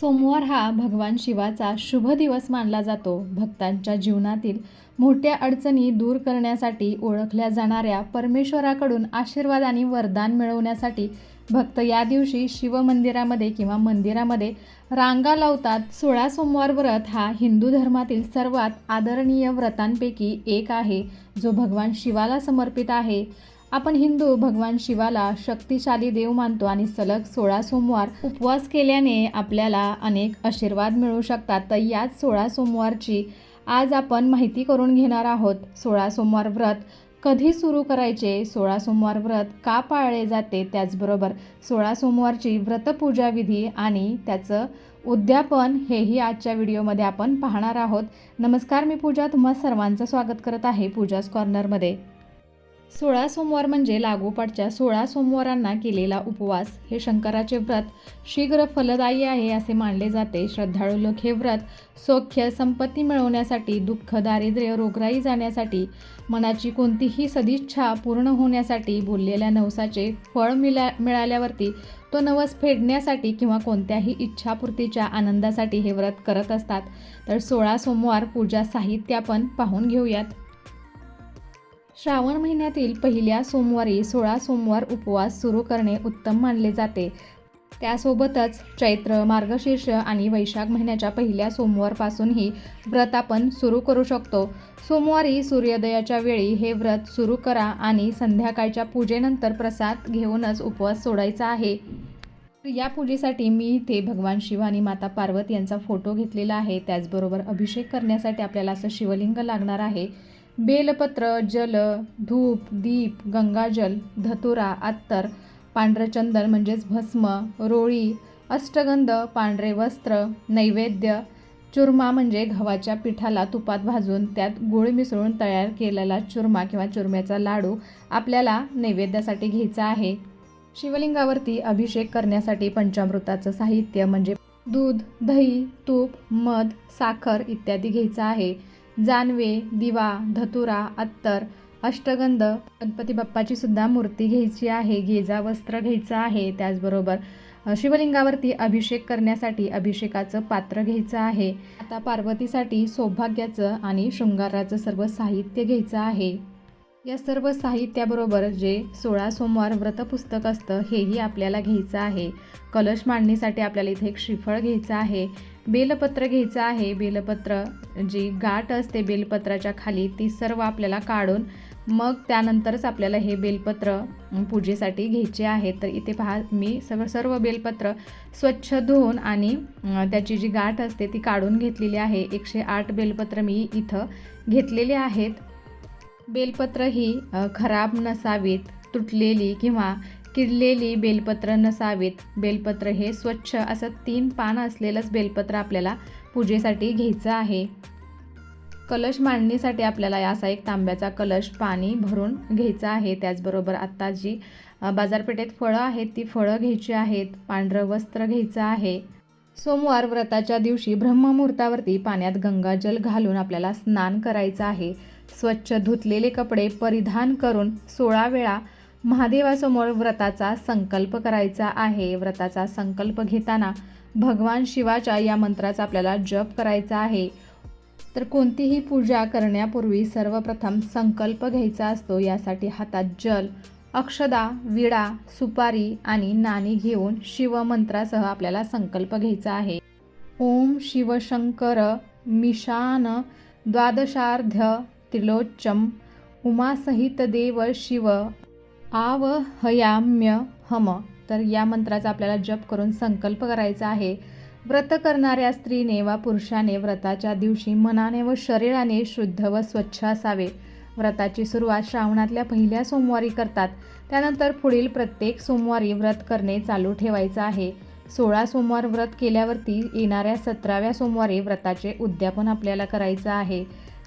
सोमवार हा भगवान शिवाचा शुभ दिवस मानला जातो. भक्तांच्या जीवनातील मोठ्या अडचणी दूर करण्यासाठी ओळखल्या जाणाऱ्या परमेश्वराकडून आशीर्वाद आणि वरदान मिळवण्यासाठी भक्त या दिवशी शिवमंदिरामध्ये किंवा मंदिरामध्ये रांगा लावतात. सोळा सोमवार व्रत हा हिंदू धर्मातील सर्वात आदरणीय व्रतांपैकी एक आहे जो भगवान शिवाला समर्पित आहे. आपण हिंदू भगवान शिवाला शक्तिशाली देव मानतो आणि सलग सोळा सोमवार उपवास केल्याने आपल्याला अनेक आशीर्वाद मिळू शकतात. तर याच सोळा सोमवारची आज आपण माहिती करून घेणार आहोत. सोळा सोमवार व्रत कधी सुरू करायचे? सोळा सोमवार व्रत का पाळले जाते? त्याचबरोबर सोळा सोमवारची व्रतपूजा विधी आणि त्याचं उद्यापन हेही आजच्या व्हिडिओमध्ये आपण पाहणार आहोत. नमस्कार मी पूजा. तुम्हा सर्वांचं स्वागत करत आहे पूजाच कॉर्नरमध्ये. सोळा सोमवार म्हणजे लागोपाठच्या सोळा सोमवारांना केलेला उपवास. हे शंकराचे व्रत शीघ्र फलदायी आहे असे मानले जाते. श्रद्धाळू लोक हे व्रत सौख्य संपत्ती मिळवण्यासाठी दुःख दारिद्र्य रोगराई जाण्यासाठी मनाची कोणतीही सदिच्छा पूर्ण होण्यासाठी बोललेल्या नवसाचे फळ मिळा मिळाल्यावरती तो नवस फेडण्यासाठी किंवा कोणत्याही इच्छापूर्तीच्या आनंदासाठी हे व्रत करत असतात. तर सोळा सोमवार पूजा साहित्य आपण पाहून घेऊयात. श्रावण महिन्यातील पहिल्या सोमवारी सोळा सोमवार उपवास सुरू करणे उत्तम मानले जाते. त्यासोबतच चैत्र मार्गशीर्ष आणि वैशाख महिन्याच्या पहिल्या सोमवारपासूनही व्रत आपण सुरू करू शकतो. सोमवारी सूर्योदयाच्या वेळी हे व्रत सुरू करा आणि संध्याकाळच्या पूजेनंतर प्रसाद घेऊनच उपवास सोडायचा आहे. या पूजेसाठी मी इथे भगवान शिव आणि माता पार्वती यांचा फोटो घेतलेला आहे. त्याचबरोबर अभिषेक करण्यासाठी आपल्याला असं शिवलिंग लागणार आहे. बेलपत्र जल धूप दीप गंगाजल धतुरा अत्तर पांढरं चंदन म्हणजेच भस्म रोळी अष्टगंध पांढरे वस्त्र नैवेद्य चुरमा म्हणजे गव्हाच्या पिठाला तुपात भाजून त्यात गुळ मिसळून तयार केलेला चुरमा किंवा चुरम्याचा लाडू आपल्याला नैवेद्यासाठी घ्यायचा आहे. शिवलिंगावरती अभिषेक करण्यासाठी पंचामृताचं साहित्य म्हणजे दूध दही तूप मध साखर इत्यादी घ्यायचं आहे. जानवे दिवा धतुरा अत्तर अष्टगंध गणपती बाप्पाची सुद्धा मूर्ती घ्यायची आहे घेजा वस्त्र घ्यायचं आहे. त्याचबरोबर शिवलिंगावरती अभिषेक करण्यासाठी अभिषेकाचं पात्र घ्यायचं आहे. आता पार्वतीसाठी सौभाग्याचं आणि शृंगाराचं सर्व साहित्य घ्यायचं आहे. या सर्व साहित्याबरोबर जे सोळा सोमवार व्रतपुस्तक असतं हेही आपल्याला घ्यायचं आहे. कलश मांडणीसाठी आपल्याला इथे एक श्रीफळ घ्यायचं आहे. बेलपत्र घ्यायचं आहे. बेलपत्र जी गाठ असते बेलपत्राच्या खाली ती सर्व आपल्याला काढून मग त्यानंतरच आपल्याला हे बेलपत्र पूजेसाठी घ्यायचे आहे. तर इथे पहा मी सगळं सर्व बेलपत्र स्वच्छ धुवून आणि त्याची जी गाठ असते ती काढून घेतलेली आहे. एकशे आठ बेलपत्र मी इथं घेतलेले आहेत. बेलपत्र ही खराब नसावीत तुटलेली किंवा किडलेली बेलपत्र नसावीत. बेलपत्र हे स्वच्छ असं तीन पान असलेलंच बेलपत्र आपल्याला पूजेसाठी घ्यायचं आहे. कलश मांडणीसाठी आपल्याला असा एक तांब्याचा कलश पाणी भरून घ्यायचा आहे. त्याचबरोबर आत्ता जी बाजारपेठेत फळं आहेत ती फळं घ्यायची आहेत. पांढरं वस्त्र घ्यायचं आहे. सोमवार व्रताच्या दिवशी ब्रह्ममुहूर्तावरती पाण्यात गंगाजल घालून आपल्याला स्नान करायचं आहे. स्वच्छ धुतलेले कपडे परिधान करून सोळा वेळा महादेवासमोर व्रताचा संकल्प करायचा आहे. व्रताचा संकल्प घेताना भगवान शिवाच्या या मंत्राचा आपल्याला जप करायचा आहे. तर कोणतीही पूजा करण्यापूर्वी सर्वप्रथम संकल्प घ्यायचा असतो. यासाठी हातात जल अक्षदा विडा सुपारी आणि नाणी घेऊन शिवमंत्रासह आपल्याला संकल्प घ्यायचा आहे. ओम शिवशंकर मिशान द्वादशार्ध्य त्रिलोच्चम उमासहित देव शिव. आव हयाम्य हम तर या मंत्राचा आपल्याला जप करून संकल्प करायचा आहे. व्रत करणाऱ्या स्त्रीने वा पुरुषाने व्रताच्या दिवशी मनाने व शरीराने शुद्ध व स्वच्छ असावे. व्रताची सुरुवात श्रावणातल्या पहिल्या सोमवारी करतात. त्यानंतर पुढील प्रत्येक सोमवारी व्रत करणे चालू ठेवायचं आहे. सोळा सोमवार व्रत केल्यावरती येणाऱ्या सतराव्या सोमवारी व्रताचे उद्यापन आपल्याला करायचं आहे.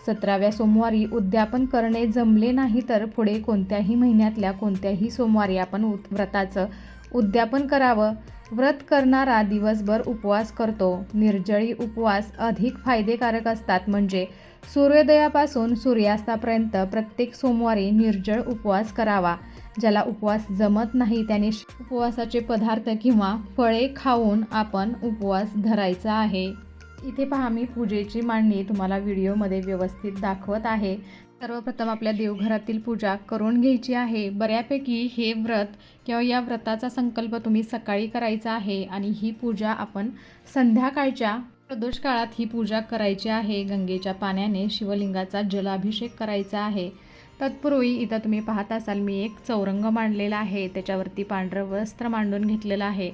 सतराव्या सोमवारी उद्यापन करणे जमले नाही तर पुढे कोणत्याही महिन्यातल्या कोणत्याही सोमवारी आपण व्रताचं उद्यापन करावं. व्रत करणारा दिवसभर उपवास करतो. निर्जळी उपवास अधिक फायदेकारक असतात म्हणजे सूर्योदयापासून सूर्यास्तापर्यंत प्रत्येक सोमवारी निर्जळ उपवास करावा. ज्याला उपवास जमत नाही त्याने उपवासाचे पदार्थ किंवा फळे खाऊन आपण उपवास धरायचा आहे. इथे पहा मी पूजेची मांडणी तुम्हाला व्हिडिओमध्ये व्यवस्थित दाखवत आहे. सर्वप्रथम आपल्या देवघरातील पूजा करून घ्यायची आहे. बऱ्यापैकी हे व्रत किंवा या व्रताचा संकल्प तुम्ही सकाळी करायचा आहे आणि ही पूजा आपण संध्याकाळच्या प्रदोष काळात ही पूजा करायची आहे. गंगेच्या पाण्याने शिवलिंगाचा जलाभिषेक करायचा आहे. तत्पूर्वी इथं तुम्ही पाहत असाल मी एक चौरंग मांडलेला आहे. त्याच्यावरती पांढरं वस्त्र मांडून घेतलेलं आहे.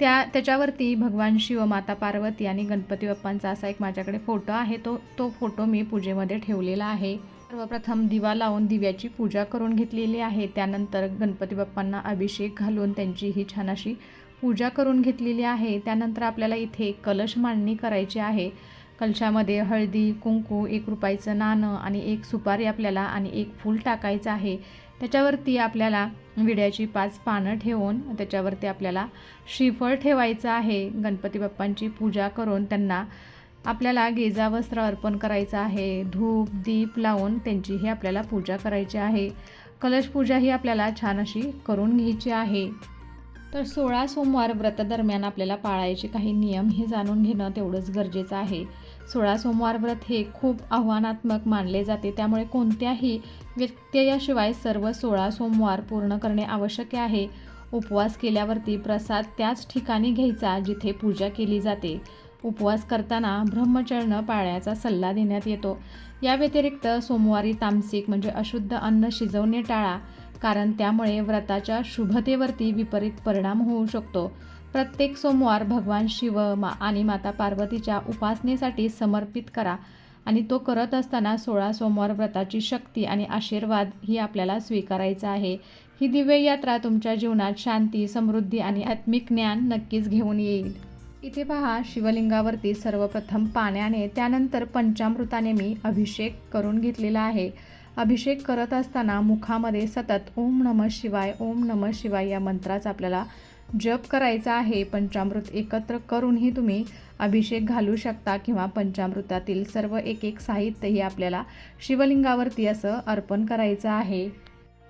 त्या त्याच्यावरती भगवान शिव माता पार्वती आणि गणपती बाप्पांचा असा एक माझ्याकडे फोटो आहे. तो तो फोटो मी पूजेमध्ये ठेवलेला आहे. सर्वप्रथम दिवा लावून दिव्याची पूजा करून घेतलेली आहे. त्यानंतर गणपती बाप्पांना अभिषेक घालून त्यांची ही छान अशी पूजा करून घेतलेली आहे. त्यानंतर आपल्याला इथे कलश मांडणी करायची आहे. कलशामध्ये हळदी कुंकू एक रुपयाचं नाणं आणि एक सुपारी आपल्याला आणि एक फूल टाकायचं आहे. त्याच्यावरती आपल्याला विड्याची पाच पानं ठेवून त्याच्यावरती आपल्याला श्रीफळ ठेवायचं आहे. गणपती बाप्पांची पूजा करून त्यांना आपल्याला गेजा वस्त्र अर्पण करायचं आहे. धूप दीप लावून त्यांची ही आपल्याला पूजा करायची आहे. कलश पूजा ही आपल्याला छान अशी करून घ्यायची आहे. तर सोळा सोमवार व्रतादरम्यान आपल्याला पाळायचे काही नियम हे जाणून घेणं तेवढंच गरजेचं आहे. सोळा सोमवार व्रत हे खूप आव्हानात्मक मानले जाते. त्यामुळे कोणत्याही व्यत्ययाशिवाय सर्व सोळा सोमवार पूर्ण करणे आवश्यक आहे. उपवास केल्यावरती प्रसाद त्याच ठिकाणी घ्यायचा जिथे पूजा केली जाते. उपवास करताना ब्रह्मचर्ण पाळण्याचा सल्ला देण्यात येतो. या व्यतिरिक्त सोमवारी तामसिक म्हणजे अशुद्ध अन्न शिजवणे टाळा कारण त्यामुळे व्रताच्या शुभतेवरती विपरीत परिणाम होऊ शकतो. प्रत्येक सोमवार भगवान शिव मा आणि माता पार्वतीच्या उपासनेसाठी समर्पित करा आणि तो करत असताना सोळा सोमवार व्रताची शक्ती आणि आशीर्वाद ही आपल्याला स्वीकारायचा आहे. ही दिव्य यात्रा तुमच्या जीवनात शांती समृद्धी आणि आत्मिक ज्ञान नक्कीच घेऊन येईल. इथे पहा शिवलिंगावरती सर्वप्रथम पाण्याने त्यानंतर पंचामृताने मी अभिषेक करून घेतलेला आहे. अभिषेक करत असताना मुखामध्ये सतत ओम नम शिवाय ओम नम शिवाय या मंत्राचा आपल्याला जप करायचा आहे पंचामृत एकत्र करूनही तुम्ही अभिषेक घालू शकता किंवा पंचामृतातील सर्व एक एक साहित्यही आपल्याला शिवलिंगावरती असं अर्पण करायचं आहे.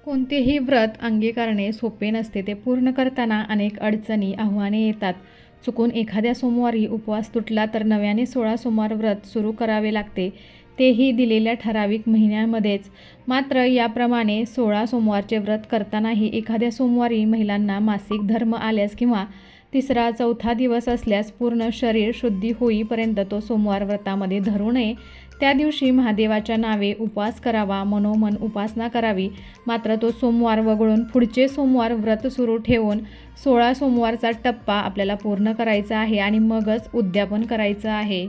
कोणतेही व्रत अंगी करणे सोपे नसते ते पूर्ण करताना अनेक अडचणी आव्हाने येतात. चुकून एखाद्या सोमवारी उपवास तुटला तर नव्याने सोळा सोमवार व्रत सुरू करावे लागते. तेही दिलेल्या ठराविक महिन्यामध्येच. मात्र याप्रमाणे सोळा सोमवारचे व्रत करतानाही एखाद्या सोमवारी महिलांना मासिक धर्म आल्यास किंवा तिसरा चौथा दिवस असल्यास पूर्ण शरीर शुद्धी होईपर्यंत तो सोमवार व्रतामध्ये धरू नये. त्या दिवशी महादेवाच्या नावे उपवास करावा मनोमन उपासना करावी. मात्र तो सोमवार वगळून पुढचे सोमवार व्रत सुरू ठेवून सोळा सोमवारचा टप्पा आपल्याला पूर्ण करायचा आहे आणि मगच उद्यापन करायचं आहे.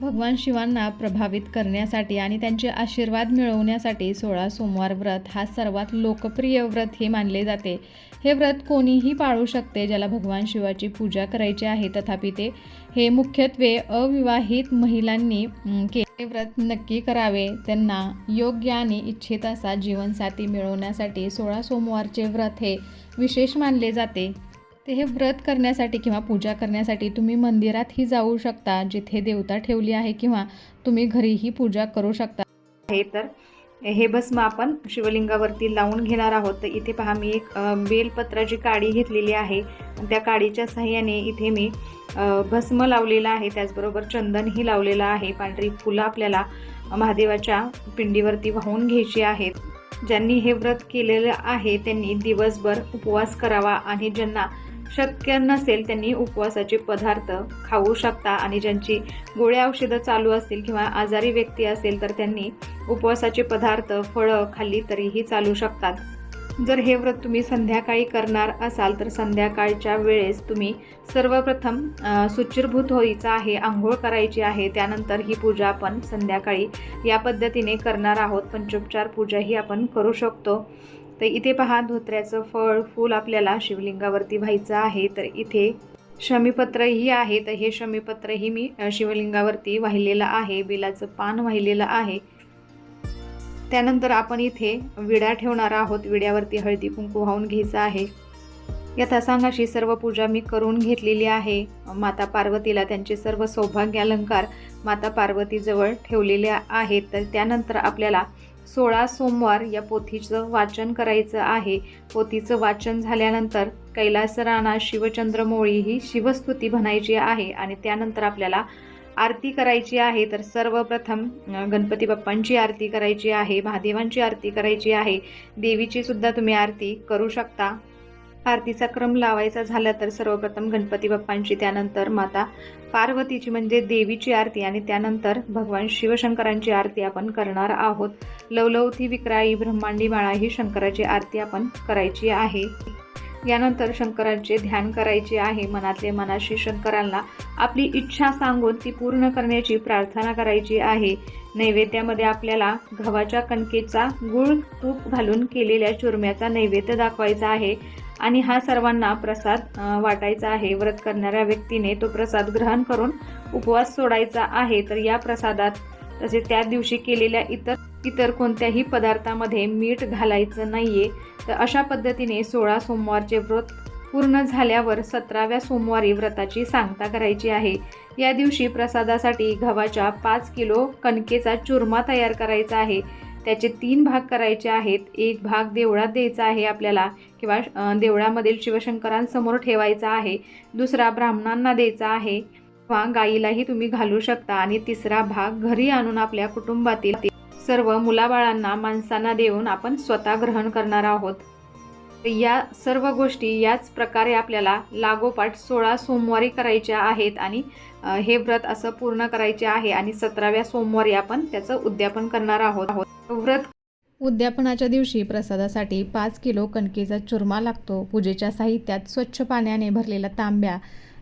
भगवान शिवांना प्रभावित करण्यासाठी आणि त्यांचे आशीर्वाद मिळवण्यासाठी सोळा सोमवार व्रत हा सर्वात लोकप्रिय व्रत हे मानले जाते. हे व्रत कोणीही पाळू शकते ज्याला भगवान शिवाची पूजा करायची आहे. तथापि ते हे मुख्यत्वे अविवाहित महिलांनी केले के व्रत नक्की करावे. त्यांना योग्य आणि इच्छित असा जीवनसाथी मिळवण्यासाठी सोळा सोमवारचे व्रत हे विशेष मानले जाते. ते हे व्रत करण्यासाठी किंवा पूजा करण्यासाठी तुम्ही मंदिरातही जाऊ शकता जिथे देवता ठेवली आहे किंवा तुम्ही घरीही पूजा करू शकता. आहे तर हे भस्म आपण शिवलिंगावरती लावून घेणार आहोत. तर इथे पहा मी एक बेलपत्राची काडी घेतलेली आहे. त्या काडीच्या साह्याने इथे मी भस्म लावलेलं आहे. त्याचबरोबर चंदनही लावलेलं आहे. पांढरी फुलं आपल्याला महादेवाच्या पिंडीवरती वाहून घ्यायची आहेत. ज्यांनी हे व्रत केलेलं आहे त्यांनी दिवसभर उपवास करावा आणि ज्यांना शक्य नसेल त्यांनी उपवासाचे पदार्थ खाऊ शकता आणि ज्यांची गोळ्या औषधं चालू असतील किंवा आजारी व्यक्ती असेल तर त्यांनी उपवासाचे पदार्थ फळं खाल्ली तरीही चालू शकतात. जर हे व्रत तुम्ही संध्याकाळी करणार असाल तर संध्याकाळच्या वेळेस तुम्ही सर्वप्रथम सुचिरभूत होईचा आहे आंघोळ करायची आहे त्यानंतर ही पूजा आपण संध्याकाळी या पद्धतीने करणार आहोत. पंचोपचार पूजा ही आपण करू शकतो. तर इथे पहा धोत्र्याचं फळ फूल आपल्याला शिवलिंगावरती व्हायचं आहे. तर इथे शमीपत्रही आहे. तर हे शमीपत्रही मी शिवलिंगावरती वाहिलेलं आहे. बिलाचं पान वाहिलेलं आहे. त्यानंतर आपण इथे विडा ठेवणार आहोत. विड्यावरती हळदी कुंकू वाहून घ्यायचं आहे. यथासांगाशी सर्व पूजा मी करून घेतलेली आहे. माता पार्वतीला त्यांचे सर्व सौभाग्य अलंकार माता पार्वतीजवळ ठेवलेले आहेत. तर त्यानंतर आपल्याला सोळा सोमवार या पोथीचं वाचन करायचं आहे. पोथीचं वाचन झाल्यानंतर कैलास राणा शिवचंद्र मोळी ही शिवस्तुती म्हणायची आहे आणि त्यानंतर आपल्याला आरती करायची आहे. तर सर्वप्रथम गणपती बाप्पांची आरती करायची आहे महादेवांची आरती करायची आहे. देवीची सुद्धा तुम्ही आरती करू शकता. आरतीचा क्रम लावायचा झाला तर सर्वप्रथम गणपती बाप्पांची त्यानंतर माता पार्वतीची म्हणजे देवीची आरती आणि त्यानंतर भगवान शिवशंकरांची आरती आपण करणार आहोत. लवलवथी विक्राई ब्रह्मांडी माळा ही शंकराची आरती आपण करायची आहे. यानंतर शंकरांचे ध्यान करायचे आहे. मनातले मनाशी शंकरांना आपली इच्छा सांगून ती पूर्ण करण्याची प्रार्थना करायची आहे. नैवेद्यामध्ये आपल्याला गव्हाच्या कणकेचा गुळ तूप घालून केलेल्या चुरम्याचा नैवेद्य दाखवायचा आहे. आणि हा सर्वांना प्रसाद वाटायचा आहे. व्रत करणाऱ्या व्यक्तीने तो प्रसाद ग्रहण करून उपवास सोडायचा आहे. तर या प्रसादात तसेच त्या दिवशी केलेल्या इतर इतर कोणत्याही पदार्थामध्ये मीठ घालायचं नाहीये. तर अशा पद्धतीने सोळा सोमवारचे व्रत पूर्ण झाल्यावर सतराव्या सोमवारी व्रताची सांगता करायची आहे. या दिवशी प्रसादासाठी गव्हाच्या पाच किलो कणकेचा चुरमा तयार करायचा आहे. त्याचे तीन भाग करायचे आहेत. एक भाग देवळात द्यायचा आहे आपल्याला किंवा देवळामधील शिवशंकरांसमोर ठेवायचा आहे. दुसरा ब्राह्मणांना द्यायचा आहे. किंवा गाईलाही तुम्ही घालू शकता. आणि तिसरा भाग घरी आणून आपल्या कुटुंबातील सर्व मुलाबाळांना माणसांना देऊन आपण स्वतः ग्रहण करणार आहोत. या सर्व गोष्टी याच प्रकारे आपल्याला लागोपाठ सोळा सोमवारी करायच्या आहेत. आणि हे व्रत असं पूर्ण करायचे आहे आणि सतराव्या सोमवारी आपण त्याचं उद्यापन करणार आहोत. व्रत उद्यापनाच्या दिवशी प्रसादासाठी पाच किलो कणकेचा चुरमा लागतो. पूजेच्या साहित्यात स्वच्छ पाण्याने भरलेला तांब्या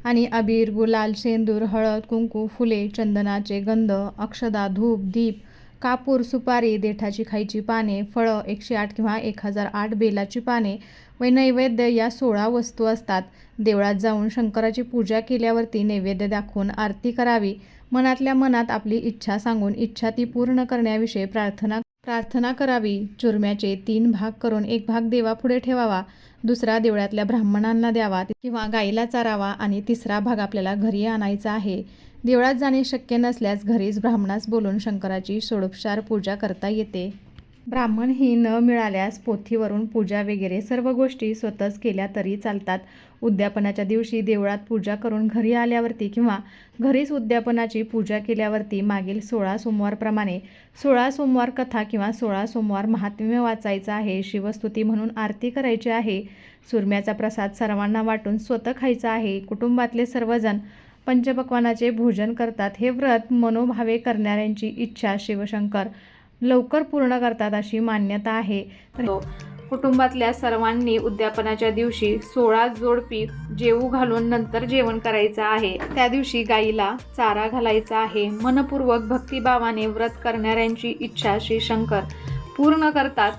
आणि अबीर गुलाल शेंदूर हळद कुंकू फुले चंदनाचे गंध अक्षदा धूप दीप कापूर सुपारी देठाची खायची पाने फळं एकशे आठ किंवा एक हजार आठ बेलाची पाने व नैवेद्य या सोळा वस्तू असतात. देवळात जाऊन शंकराची पूजा केल्यावरती नैवेद्य दाखवून आरती करावी. मनातल्या मनात आपली इच्छा सांगून इच्छा ती पूर्ण करण्याविषयी प्रार्थना प्रार्थना करावी. चुरम्याचे तीन भाग करून एक भाग देवापुढे ठेवावा. दुसरा देवळातल्या ब्राह्मणांना द्यावा किंवा गाईला चारावा आणि तिसरा भाग आपल्याला घरी आणायचा आहे. देवळात जाणे शक्य नसल्यास घरीच ब्राह्मणास बोलून शंकराची सोडोपचार पूजा करता येते. ब्राह्मण ही न मिळाल्यास पोथीवरून पूजा वगैरे सर्व गोष्टी स्वतःच केल्या तरी चालतात. उद्यापनाच्या दिवशी देवळात पूजा करून घरी आल्यावरती किंवा घरीच उद्यापनाची पूजा केल्यावरती मागील सोळा सोमवारप्रमाणे सोळा सोमवार कथा किंवा सोळा सोमवार महात्म्य वाचायचं आहे शिवस्तुती म्हणून आरती करायची आहे. सुरम्याचा प्रसाद सर्वांना वाटून स्वतः खायचा आहे. कुटुंबातले सर्वजण पंचपक्वानाचे भोजन करतात. हे व्रत मनोभावे करणाऱ्यांची इच्छा शिवशंकर लवकर पूर्ण करतात अशी मान्यता आहे. कुटुंबातल्या सर्वांनी उद्यापनाच्या दिवशी सोळा जोडपी जेवू घालून नंतर जेवण करायचं आहे. त्या दिवशी गाईला चारा घालायचा आहे. मनपूर्वक भक्तिभावाने व्रत करणाऱ्यांची इच्छा श्री शंकर पूर्ण करतात.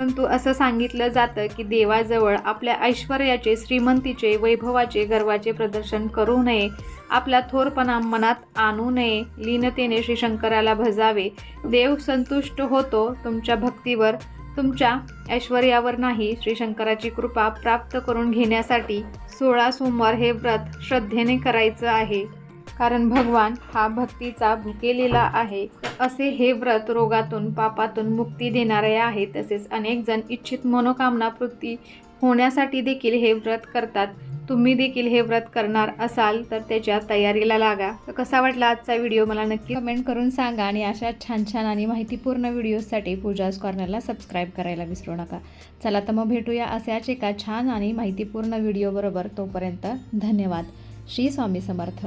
परंतु असं सांगितलं जातं की देवाजवळ आपल्या ऐश्वर्याचे श्रीमंतीचे वैभवाचे गर्वाचे प्रदर्शन करू नये आपला थोरपणा मनात आणू नये लीनतेने श्री शंकराला भजावे. देव संतुष्ट होतो तुमच्या भक्तीवर तुमच्या ऐश्वर्यावर नाही श्री शंकराची कृपा प्राप्त करून घेण्यासाठी सोळा सोमवार हे व्रत श्रद्धेने करायचं आहे. कारण भगवान हा भक्तीचा भुकेलेला आहे. असे हे व्रत रोगातून पापातून मुक्ती देणारे आहे. तसेच अनेक जण इच्छित मनोकामना पूर्ती होण्यासाठी देखील हे व्रत करतात. तुम्ही देखील हे व्रत करणार असाल तर त्याच्या तयारीला लागा. तर कसा वाटला आजचा व्हिडिओ? मला नक्की कमेंट करून सांगा आणि अशा छान छान आणि माहितीपूर्ण व्हिडिओजसाठी पूजाज कॉर्नरला सबस्क्राईब करायला विसरू नका. चला तर मग भेटूया अशाच एका छान आणि माहितीपूर्ण व्हिडिओबरोबर. तोपर्यंत धन्यवाद. श्री स्वामी समर्थ.